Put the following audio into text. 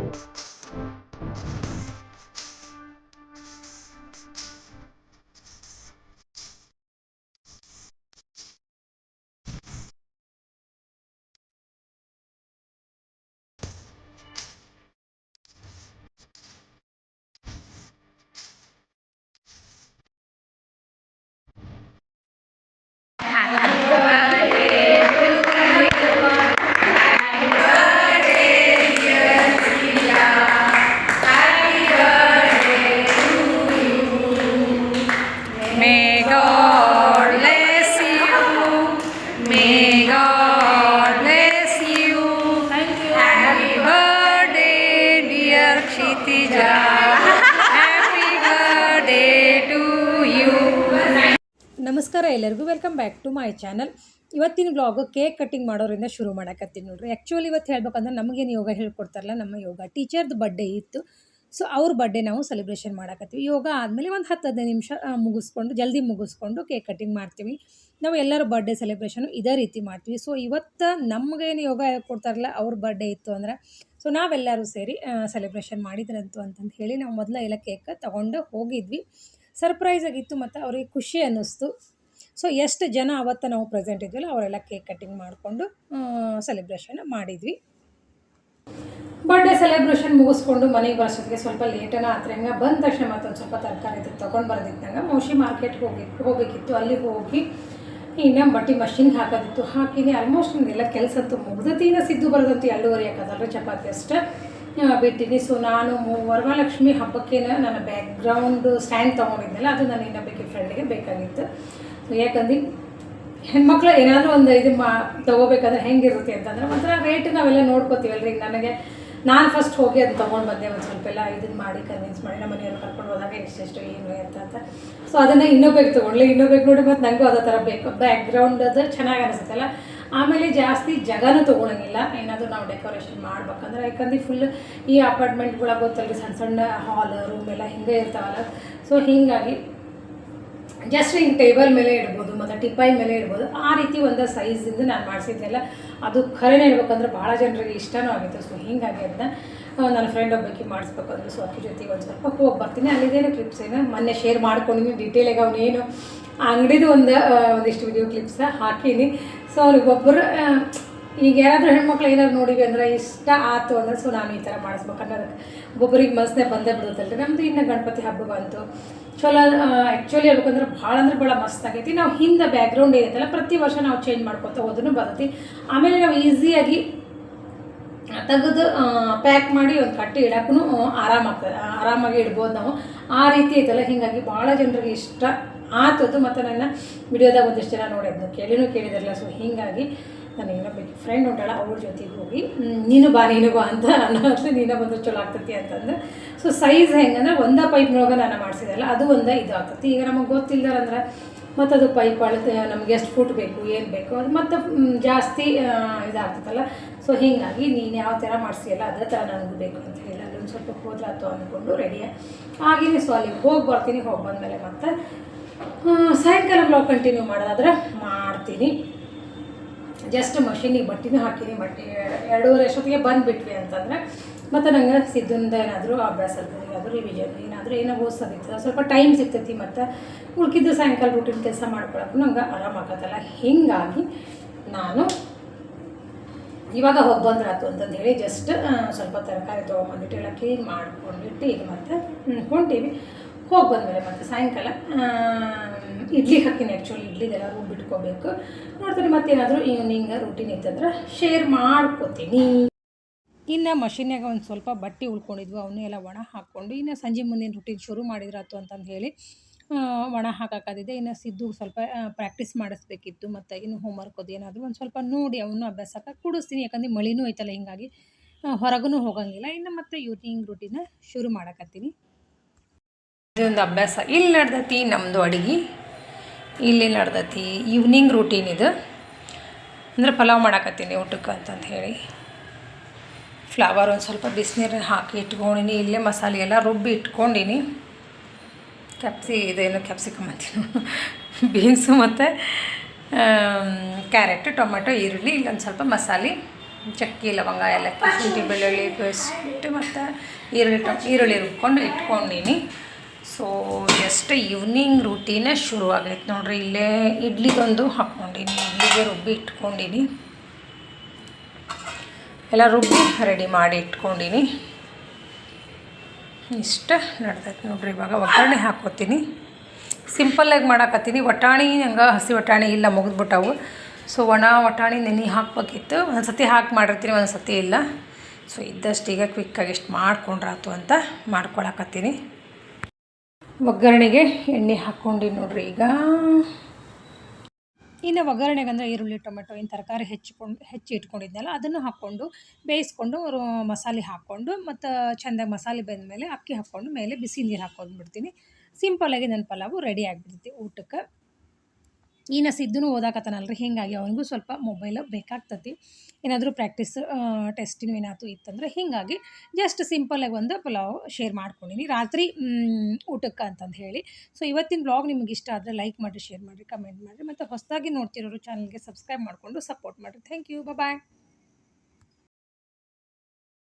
うん。ನಮಸ್ಕಾರ, ಎಲ್ಲರಿಗೂ welcome back to my channel ಇವತ್ತಿನ vlog cake cutting ಮಾಡೋರಿಂದ ಶುರು ಮಾಡಕತ್ತೀನಿ ನೋಡ್ರಿ. ಆ್ಯಕ್ಚುಲಿ ಇವತ್ತು ಹೇಳ್ಬೇಕಂದ್ರೆ ನಮಗೇನು ಯೋಗ ಹೇಳ್ಕೊಡ್ತಾರಲ್ಲ, ನಮ್ಮ ಯೋಗ ಟೀಚರ್ದು ಬರ್ಡೇ ಇತ್ತು. ಸೊ ಅವ್ರ ಬರ್ಡೇ ನಾವು ಸೆಲೆಬ್ರೇಷನ್ ಮಾಡಕತ್ತೀವಿ. ಯೋಗ ಆದಮೇಲೆ ಒಂದು ಹತ್ತು ಹದಿನೈದು ನಿಮಿಷ ಮುಗಿಸ್ಕೊಂಡು, ಜಲ್ದಿ ಮುಗಿಸ್ಕೊಂಡು ಕೇಕ್ ಕಟ್ಟಿಂಗ್ ಮಾಡ್ತೀವಿ. ನಾವು ಎಲ್ಲರ ಬರ್ಡೇ ಸೆಲೆಬ್ರೇಷನು ಇದೇ ರೀತಿ ಮಾಡ್ತೀವಿ. ಸೊ ಇವತ್ತು ನಮಗೇನು ಯೋಗ ಹೇಳ್ಕೊಡ್ತಾರಲ್ಲ, ಅವ್ರ ಬರ್ಡೇ ಇತ್ತು ಅಂದ್ರೆ ಸೊ ನಾವೆಲ್ಲರೂ ಸೇರಿ ಸೆಲೆಬ್ರೇಷನ್ ಮಾಡಿದ್ರಂತು ಅಂತಂದು ಹೇಳಿ ನಾವು ಮೊದಲ ಎಲ್ಲ ಕೇಕ್ ತೊಗೊಂಡು ಹೋಗಿದ್ವಿ. ಸರ್ಪ್ರೈಸ್ ಆಗಿತ್ತು ಮತ್ತು ಅವ್ರಿಗೆ ಖುಷಿ ಅನ್ನಿಸ್ತು. ಸೊ ಎಷ್ಟು ಜನ ಅವತ್ತು ನಾವು ಪ್ರೆಸೆಂಟ್ ಇದ್ವಲ್ಲ, ಅವರೆಲ್ಲ ಕೇಕ್ ಕಟ್ಟಿಂಗ್ ಮಾಡಿಕೊಂಡು ಸೆಲೆಬ್ರೇಷನ್ ಮಾಡಿದ್ವಿ. ಬರ್ಡೇ ಸೆಲೆಬ್ರೇಷನ್ ಮುಗಿಸ್ಕೊಂಡು ಮನೆಗೆ ಬರೋಷ್ಟೊತ್ತಿಗೆ ಸ್ವಲ್ಪ ಲೇಟನ ಆದ್ರೆ ಹಂಗೆ ಬಂದ ತಕ್ಷಣ ಮತ್ತೊಂದು ಸ್ವಲ್ಪ ತರಕಾರಿ ಇದು ತೊಗೊಂಡು ಬರೋದಿತ್ತಂಗೆ ಮೌಶಿ ಮಾರ್ಕೆಟ್ಗೆ ಹೋಗಿ, ಹೋಗಬೇಕಿತ್ತು. ಅಲ್ಲಿ ಹೋಗಿ ಇನ್ನು ಬಟ್ಟೆ ಮಷಿನ್ಗೆ ಹಾಕೋದಿತ್ತು. ಹಾಕಿನಿ ಆಲ್ಮೋಸ್ಟ್ ನಿಮ್ದೆಲ್ಲ ಕೆಲಸ ಅಂತೂ ಮುಗ್ದತಿ ಇನ್ನು ಸಿದ್ದು ಬರೋದಂತೂ ಎರಡೂವರೆ ಹಾಕೋದಲ್ರಿ ಚಪಾತಿ ಅಷ್ಟೇ. ಬಿಟ್ಟಿನಿ. ಸೊ ನಾನು ವರಮಹಾಲಕ್ಷ್ಮಿ ಹಬ್ಬಕ್ಕೇನ ನನ್ನ ಬ್ಯಾಕ್ಗ್ರೌಂಡ್ ಸ್ಟ್ಯಾಂಡ್ ತೊಗೊಂಡಿದ್ದೆಲ್ಲ ಅದು ನಾನು ಇನ್ನೊಬ್ಬಕ್ಕೆ ಫ್ರೆಂಡಿಗೆ ಬೇಕಾಗಿತ್ತು. ಯಾಕಂದ್ರೆ ಹೆಣ್ಮಕ್ಳು ಏನಾದರೂ ಒಂದು ಇದು ಮಾ, ತೊಗೋಬೇಕಾದ್ರೆ ಹೆಂಗಿರುತ್ತೆ ಅಂತಂದ್ರೆ ಒಂಥರ ರೇಟ್ ನಾವೆಲ್ಲ ನೋಡ್ಕೋತೀವಲ್ಲ ರೀ ನನಗೆ ನಾನು ಫಸ್ಟ್ ಹೋಗಿ ಅದು ತೊಗೊಂಡು ಬಂದೆ ಒಂದು ಸ್ವಲ್ಪ ಎಲ್ಲ ಇದನ್ನು ಮಾಡಿ ಕನ್ವಿನ್ಸ್ ಮಾಡಿ. ನಮ್ಮ ಮನೆಯವ್ರು ಕರ್ಕೊಂಡು ಹೋದಾಗ ಎಷ್ಟೆಷ್ಟು ಏನು ಅಂತ ಅಂತ. ಸೊ ಅದನ್ನು ಇನ್ನೊಬ್ಬೇಕು ತೊಗೊಂಡ್ಲಿ ಬೇಕು ನೋಡಿ ಮತ್ತು ನನಗೂ ಅದೇ ಥರ ಬೇಕು ಬ್ಯಾಕ್ಗ್ರೌಂಡ್ ಅದು ಚೆನ್ನಾಗಿ ಅನಿಸುತ್ತಲ್ಲ ಆಮೇಲೆ ಜಾಸ್ತಿ ಜಗನೂ ತೊಗೊಳಂಗಿಲ್ಲ. ಏನಾದರೂ ನಾವು ಡೆಕೋರೇಷನ್ ಮಾಡ್ಬೇಕಂದ್ರೆ ಯಾಕಂದ್ರೆ ಫುಲ್ ಈ ಅಪಾರ್ಟ್ಮೆಂಟ್ಗಳ ರೀ ಸಣ್ಣ ಸಣ್ಣ ಹಾಲ್ ರೂಮ್ ಎಲ್ಲ ಹಿಂಗೆ ಇರ್ತಾವಲ್ಲ. ಸೊ ಹೀಗಾಗಿ ಜಸ್ಟ್ ಹಿಂಗೆ ಟೇಬಲ್ ಮೇಲೆ ಇಡ್ಬೋದು, ಮತ್ತು ಟಿಪಾಯಿ ಮೇಲೆ ಇಡ್ಬೋದು. ಆ ರೀತಿ ಒಂದು ಸೈಜಿಂದ ನಾನು ಮಾಡಿಸಿದ್ದೆಲ್ಲ ಅದು ಖರೇನೆ ಹೇಳ್ಬೇಕಂದ್ರೆ ಭಾಳ ಜನರಿಗೆ ಇಷ್ಟನೂ ಆಗಿತ್ತು. ಸೊ ಹೀಗಾಗಿ ಅದನ್ನ ನನ್ನ ಫ್ರೆಂಡ್ ಒಬ್ಬಕ್ಕೆ ಮಾಡಿಸ್ಬೇಕು ಅಂದ್ರು ಸೊ ಅಕ್ಕಿ ಜೊತೆಗೆ ಒಂದು ಸ್ವಲ್ಪ ಹೋಗಿ ಬರ್ತೀನಿ. ಅಲ್ಲಿದ್ದೇನು ಕ್ಲಿಪ್ಸ್ ಏನು, ಮೊನ್ನೆ ಶೇರ್ ಮಾಡ್ಕೊಂಡಿದ್ದೀನಿ ಡೀಟೇಲಾಗಿ ಅವನೇನು ಅಂಗಡಿದು ಒಂದು ಒಂದಿಷ್ಟು ವಿಡಿಯೋ ಕ್ಲಿಪ್ಸ ಹಾಕೀನಿ. ಸೊ ಅವ್ರಿಗೊಬ್ಬರು ಈಗ ಯಾರಾದರೂ ಹೆಣ್ಮಕ್ಳು ಏನಾದ್ರು ನೋಡಿವಿ ಅಂದ್ರೆ ಇಷ್ಟ ಆಯ್ತು ಅಂದ್ರೆ ಸೊ ನಾನು ಈ ಥರ ಮಾಡಿಸ್ಬೇಕನ್ನೋದಕ್ಕೆ ಒಬ್ಬೊಬ್ಬರಿಗೆ ಮನಸ್ಸೇ ಬಂದೇ ರೀ ನಮ್ಮದು ಇನ್ನೂ ಗಣಪತಿ ಹಬ್ಬ ಬಂತು. ಚಲೋ ಆ್ಯಕ್ಚುಲಿ ಹೇಳ್ಬೇಕಂದ್ರೆ ಭಾಳ ಅಂದ್ರೆ ಭಾಳ ಮಸ್ತ್ ಆಗೈತಿ. ನಾವು ಹಿಂದೆ ಬ್ಯಾಕ್ಗ್ರೌಂಡ್ ಏನೈತಲ್ಲ ಪ್ರತಿ ವರ್ಷ ನಾವು ಚೇಂಜ್ ಮಾಡ್ಕೊತಾ ಹೋದ್ರೂ ಬರ್ತೈತಿ. ಆಮೇಲೆ ನಾವು ಈಸಿಯಾಗಿ ತೆಗೆದು ಪ್ಯಾಕ್ ಮಾಡಿ ಒಂದು ಕಟ್ಟಿ ಇಡೋಕ್ಕೂ ಆರಾಮಾಗ್ತದೆ ಆರಾಮಾಗಿ ಇಡ್ಬೋದು ನಾವು. ಆ ರೀತಿ ಐತಲ್ಲ, ಹೀಗಾಗಿ ಭಾಳ ಜನರಿಗೆ ಇಷ್ಟ ಆತದ್ದು. ಮತ್ತು ನನ್ನ ವಿಡಿಯೋದಾಗ ಒಂದಿಷ್ಟು ಜನ ನೋಡಿದ್ದು ಕೇಳಿನೂ ಕೇಳಿದಿರಲ್ಲ. ಸೊ ಹೀಗಾಗಿ ನಾನು ಬೇಕು ಫ್ರೆಂಡ್ ಹೊಟ್ಟಾಳ ಅವ್ರ ಜೊತೆಗೆ ಹೋಗಿ ನೀನು ಬಾ ನೀನು ಬಾ ಅಂತ ಅನ್ನೋದು ನೀನು ಬಂದು ಚಲೋ ಆಗ್ತೈತಿ ಅಂತಂದ್ರೆ ಸೊ ಸೈಜ್ ಹೆಂಗಂದ್ರೆ ಒಂದೇ ಪೈಪ್ನೊಳಗೆ ನಾನು ಮಾಡಿಸಿದಲ್ಲ, ಅದು ಒಂದೇ ಇದು ಆಗ್ತೈತಿ. ಈಗ ನಮಗೆ ಗೊತ್ತಿಲ್ದಾರಂದ್ರೆ ಮತ್ತು ಅದು ಪೈಪ್ ಅಳತೆ, ನಮ್ಗೆ ಎಷ್ಟು ಫುಟ್ ಬೇಕು, ಏನು ಬೇಕು, ಅದು ಮತ್ತು ಜಾಸ್ತಿ ಇದಾಗ್ತದಲ್ಲ ಸೊ ಹೀಗಾಗಿ ನೀನು ಯಾವ ಥರ ಮಾಡಿಸಿಯಲ್ಲ, ಅದೇ ಥರ ನನಗೂ ಬೇಕು ಅಂತ ಹೇಳಿ, ಅಲ್ಲೊಂದು ಸ್ವಲ್ಪ ಹೋದ್ರಾತು ಅಂದ್ಕೊಂಡು ರೆಡಿಯಾಗಿ ಆಗಿನಿ ಸೊ ಅಲ್ಲಿಗೆ ಹೋಗಿ ಬರ್ತೀನಿ, ಹೋಗಿ ಬಂದಮೇಲೆ ಮತ್ತು ಸಾಯಂಕಾಲ ಬ್ಲಾಗ್ ಕಂಟಿನ್ಯೂ ಮಾಡೋದಾದ್ರೆ ಮಾಡ್ತೀನಿ. ಜಸ್ಟ್ ಮಷೀನಿಗೆ, ಬಟ್ಟೆನೂ ಹಾಕಿನಿ, ಬಟ್ಟೆ ಎರಡೂವರೆ ಅಷ್ಟೊತ್ತಿಗೆ ಬಂದುಬಿಟ್ವಿ ಅಂತಂದರೆ, ಮತ್ತು ನಂಗೆ ಸಿದ್ಧಂದ ಏನಾದರೂ ಅಭ್ಯಾಸ ಏನಾದರೂ ರಿವಿಷನ್ ಏನಾದರೂ ಏನೋ ಓದಿಸೋದಿತ್ತು ಸ್ವಲ್ಪ ಟೈಮ್ ಸಿಗ್ತೈತಿ ಮತ್ತು ಉಳ್ಕಿದ್ದು ಸಾಯಂಕಾಲ ರೂಟೀನ್ ಕೆಲಸ ಮಾಡ್ಕೊಳಕ್ಕೂ ನಂಗೆ ಆರಾಮಾಗತ್ತಲ್ಲ ಹೀಗಾಗಿ ನಾನು ಇವಾಗ ಹೋಗಿ ಬಂದ್ರಾತು ಅಂತಂದು ಹೇಳಿ ಜಸ್ಟ್ ಸ್ವಲ್ಪ ತರಕಾರಿ ತೊಗೊಂಬಂದಿಟ್ಟು ಎಲ್ಲ ಕ್ಲೀನ್ ಮಾಡ್ಕೊಂಡಿಟ್ಟು ಈಗ ಮತ್ತೆ ಹೊಂಟೀವಿ. ಹೋಗಿ ಬಂದಮೇಲೆ ಮತ್ತು ಸಾಯಂಕಾಲ ಇಡ್ಲಿ ಹಾಕ್ತೀನಿ ಆ್ಯಕ್ಚುಲಿ ಇಡ್ಲಿದೆಲ್ಲ ರುಬ್ಬಿಟ್ಕೋಬೇಕು ನೋಡ್ತೀನಿ ಮತ್ತೇನಾದರೂ ಈವ್ನಿಂಗ್ ರೂಟೀನ್ ಇತ್ತಂದ್ರೆ ಶೇರ್ ಮಾಡ್ಕೋತೀನಿ. ಇನ್ನು ಮಷಿನ್ಯಾಗ ಒಂದು ಸ್ವಲ್ಪ ಬಟ್ಟೆ ಉಳ್ಕೊಂಡಿದ್ವು, ಅವನ್ನೇ ಎಲ್ಲ ಒಣ ಹಾಕ್ಕೊಂಡು, ಇನ್ನು ಸಂಜೆ ಮುಂದಿನ ರೂಟೀನ್ ಶುರು ಮಾಡಿದ್ರಾತು ಅಂತಂದು ಹೇಳಿ ಒಣ ಹಾಕಾಕದಿದೆ ಇನ್ನು ಸಿದ್ದು ಸ್ವಲ್ಪ ಪ್ರಾಕ್ಟೀಸ್ ಮಾಡಿಸ್ಬೇಕಿತ್ತು, ಮತ್ತು ಇನ್ನು ಹೋಮ್ವರ್ಕ್ ಅದು ಏನಾದರೂ ಒಂದು ಸ್ವಲ್ಪ ನೋಡಿ ಅವನು ಅಭ್ಯಾಸಕ್ಕೆ ಕೂಡಿಸ್ತೀನಿ. ಯಾಕಂದ್ರೆ ಮಳಿನೂ ಐತಲ್ಲ, ಹಿಂಗಾಗಿ ಹೊರಗೂ ಹೋಗಂಗಿಲ್ಲ. ಇನ್ನು ಮತ್ತೆ ಈವ್ನಿಂಗ್ ರೂಟೀನ ಶುರು ಮಾಡಕತ್ತೀನಿ. ಇದೊಂದು ಅಭ್ಯಾಸ. ಇಲ್ಲಿ ನಡೆದೈತಿ ನಮ್ಮದು ಅಡುಗೆ? ಇಲ್ಲಿ ನಡ್ದೈತಿ ಈವ್ನಿಂಗ್ ರೂಟೀನ್ ಇದು. ಅಂದರೆ ಪಲಾವ್ ಮಾಡಾಕತ್ತೀನಿ ಊಟಕ್ಕೆ ಅಂತಂದು ಹೇಳಿ. ಫ್ಲವರ್ ಒಂದು ಸ್ವಲ್ಪ ಬಿಸಿನೀರನ್ನ ಹಾಕಿ ಇಟ್ಕೊಂಡಿನಿ, ಇಲ್ಲೇ ಮಸಾಲೆ ಎಲ್ಲ ರುಬ್ಬಿ ಇಟ್ಕೊಂಡಿನಿ. ಕ್ಯಾಪ್ಸಿ ಇದೇನು ಕ್ಯಾಪ್ಸಿಕಮ್ ಅಂತೀನಿ. ಬೀನ್ಸು ಮತ್ತು ಕ್ಯಾರೆಟ್ ಟೊಮೆಟೊ ಈರುಳ್ಳಿ, ಇಲ್ಲೊಂದು ಸ್ವಲ್ಪ ಮಸಾಲೆ, ಚಕ್ಕಿ, ಲವಂಗ, ಏಲಕ್ಕಿ, ಶುಂಠಿ, ಬೆಳ್ಳುಳ್ಳಿ, ಪೇಸ್ಟ್ ಮತ್ತು ಈರುಳ್ಳಿ ಟೊ ಈರುಳ್ಳಿ ರುಬ್ಕೊಂಡು ಇಟ್ಕೊಂಡೀನಿ. ಸೊ ಜಸ್ಟ್ ಈವ್ನಿಂಗ್ ರೂಟೀನೇ ಶುರುವಾಗೈತೆ ನೋಡ್ರಿ. ಇಲ್ಲೇ ಇಡ್ಲಿಗೊಂದು ಹಾಕ್ಕೊಂಡಿನಿ, ಇಡ್ಲಿಗೆ ರುಬ್ಬಿ ಇಟ್ಕೊಂಡಿನಿ. ಎಲ್ಲ ರುಬ್ಬಿ ರೆಡಿ ಮಾಡಿ ಇಟ್ಕೊಂಡಿನಿ. ಇಷ್ಟ ನಡ್ದೈತೆ ನೋಡ್ರಿ, ಇವಾಗ ಒಗ್ಗರಣೆ ಹಾಕ್ಕೋತೀನಿ ಸಿಂಪಲ್ಲಾಗಿ ಮಾಡಾಕತ್ತೀನಿ. ವಟಾಣಿ ಹಂಗೆ ಹಸಿ ವಟಾಣಿ ಇಲ್ಲ, ಮುಗಿದ್ಬಿಟ್ಟವು. ಸೊ ಒಣ ವಟಾಣಿ ನೆನೆ ಹಾಕ್ಬೇಕಿತ್ತು. ಒಂದು ಸತಿ ಹಾಕಿ ಮಾಡಿರ್ತೀನಿ ಒಂದು ಸತಿ ಇಲ್ಲ. ಸೊ ಇದ್ದಷ್ಟು ಈಗ ಕ್ವಿಕ್ಕಾಗಿ ಇಷ್ಟು ಮಾಡ್ಕೊಂಡ್ರಾತು ಅಂತ ಮಾಡ್ಕೊಳಕತ್ತೀನಿ. ಒಗ್ಗರಣೆಗೆ ಎಣ್ಣೆ ಹಾಕ್ಕೊಂಡು ನೋಡ್ರಿ ಈಗ. ಇನ್ನು ಒಗ್ಗರಣೆಗೆ ಅಂದರೆ ಈರುಳ್ಳಿ, ಟೊಮೆಟೊ ಇನ್ನು ತರಕಾರಿ ಹೆಚ್ಚಿಕೊಂಡು, ಹೆಚ್ಚಿ ಇಟ್ಕೊಂಡಿದ್ನಲ್ಲ, ಅದನ್ನು ಹಾಕ್ಕೊಂಡು ಬೇಯಿಸ್ಕೊಂಡು ಮಸಾಲೆ ಹಾಕ್ಕೊಂಡು ಮತ್ತು ಚೆಂದಾಗಿ ಮಸಾಲೆ ಬೆಂದಮೇಲೆ ಅಕ್ಕಿ ಹಾಕ್ಕೊಂಡು ಮೇಲೆ ಬಿಸಿ ನೀರು ಹಾಕ್ಕೊಂಡು ಬಿಡ್ತೀನಿ. ಸಿಂಪಲ್ಲಾಗಿ ನನ್ನ ಪಲಾವು ರೆಡಿ ಆಗಿಬಿಡ್ತೈತಿ ಊಟಕ್ಕೆ. ಇನ್ನು ಸಿದ್ದನು ಓದಾಕತ್ತಾನಲ್ರಿ. ಹೀಗಾಗಿ ಅವನಿಗೂ ಸ್ವಲ್ಪ ಮೊಬೈಲ್ ಬೇಕಾಗ್ತತಿ. ಏನಾದರೂ ಪ್ರಾಕ್ಟೀಸ್ ಟೆಸ್ಟಿನ ಏನಾದರೂ ಇತ್ತಂದ್ರೆ ಹೀಗಾಗಿ ಜಸ್ಟ್ ಸಿಂಪಲಾಗಿ ಒಂದು ಪಲಾವ್ ಶೇರ್ ಮಾಡ್ಕೊಂಡಿನಿ. ರಾತ್ರಿ ಊಟಕ್ಕೆ ಅಂತಂದು ಹೇಳಿ. ಸೊ ಇವತ್ತಿನ ಬ್ಲಾಗ್ ನಿಮಗೆ ಇಷ್ಟ ಆದರೆ ಲೈಕ್ ಮಾಡಿರಿ ಶೇರ್ ಮಾಡಿರಿ ಕಮೆಂಟ್ ಮಾಡಿರಿ. ಮತ್ತು ಹೊಸದಾಗಿ ನೋಡ್ತಿರೋರು ಚಾನಲ್ಗೆ ಸಬ್ಸ್ಕ್ರೈಬ್ ಮಾಡಿಕೊಂಡು ಸಪೋರ್ಟ್ ಮಾಡಿರಿ. Thank you bye